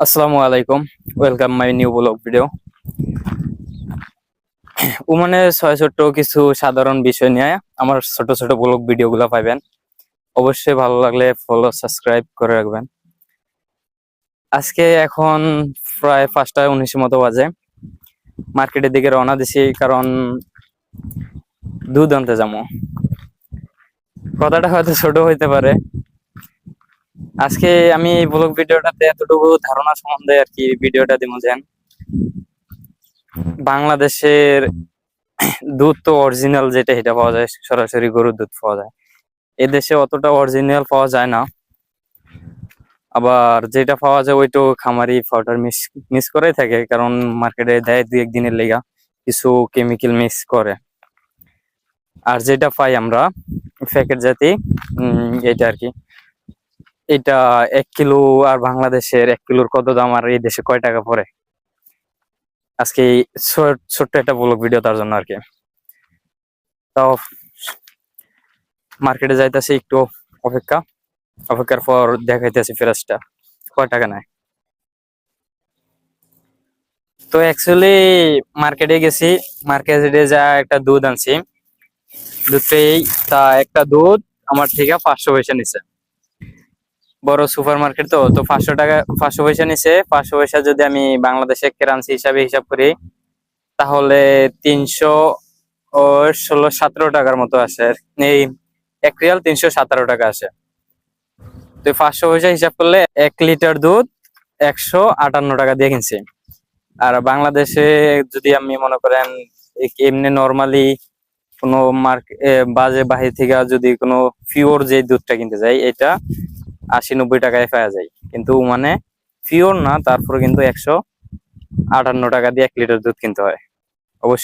আসসালামু আলাইকুম। Welcome my new vlog video ওমানের ছয় ছোট্ট কিছু সাধারণ বিষয় নিয়ে আমার ছোট ছোট ব্লগ ভিডিও গুলা পাইবেন অবশ্যই ভালো লাগলে ফলো সাবস্ক্রাইব করে রাখবেন। আজকে এখন প্রায় পাঁচটা উনিশের মতো বাজে। মার্কেটের দিকে রওনা দিছি কারণ দুধ আনতে যাব। কথাটা হয়তো ছোট হইতে পারে। আজকে আমি ব্লগ ভিডিওটাতে এতটুকু ধারণা সম্বন্ধে আর কি ভিডিওটা দিব যেন বাংলাদেশের দুধ তো অরিজিনাল যেটা এটা পাওয়া যায়, সরাসরি গরুর দুধ পাওয়া যায়। এদেশে অতটা অরিজিনাল পাওয়া যায় না। আবার যেটা পাওয়া যায় ওইটাও খামারি পাউডার মিস মিস করেই থাকে, কারণ মার্কেটে দেয় দুই একদিনের লেগা, কিছু কেমিক্যাল মিক্স করে। আর যেটা পাই আমরা, প্যাকেট জাতি এটা আর কি। এটা এক কিলো আর বাংলাদেশের এক কিলোর কত দাম আর এই দেশে কয় টাকা পরে আজকে ছোট্ট একটা ব্লগ ভিডিও তার জন্য আর কি। তাও মার্কেটে যাইতেছে একটু অপেক্ষা। অপেক্ষার পর দেখাইতেছে ফেরাজটা। কয় টাকা নেয়? তো অ্যাকচুয়ালি মার্কেটে গেছি। মার্কেটে যা একটা দুধ আনছি। দুধটাই তা একটা দুধ আমার থেকে পাঁচশো পয়সা নিছে। বড় সুপার মার্কেট তো তো পাঁচশো টাকা, পাঁচশো পয়সা নিছে। পাঁচশো পয়সা যদি আমি বাংলাদেশে কারেন্সি হিসাবে হিসাব করি, তাহলে তিনশো ও ষোলো সতেরো টাকার মতো আসে। এই এক রিয়াল তিনশো সতেরো টাকা আসে। তো পাঁচশো পয়সা হিসাব করলে এক লিটার দুধ একশো আটান্ন টাকা দিয়ে কিনছি। আর বাংলাদেশে যদি আমি মনে করেন এমনি নর্মালি কোনো মার্ক বাজে বাহির থেকে যদি কোনো পিওর যে দুধটা কিনতে যাই, এটা আশি নব্বই টাকায় পাওয়া যায়। কিন্তু মানে পিওর না, তারপরে কিন্তু একশো আটান্ন টাকা দিয়ে এক লিটার দুধ কিনতে হয়। অবশ্যই।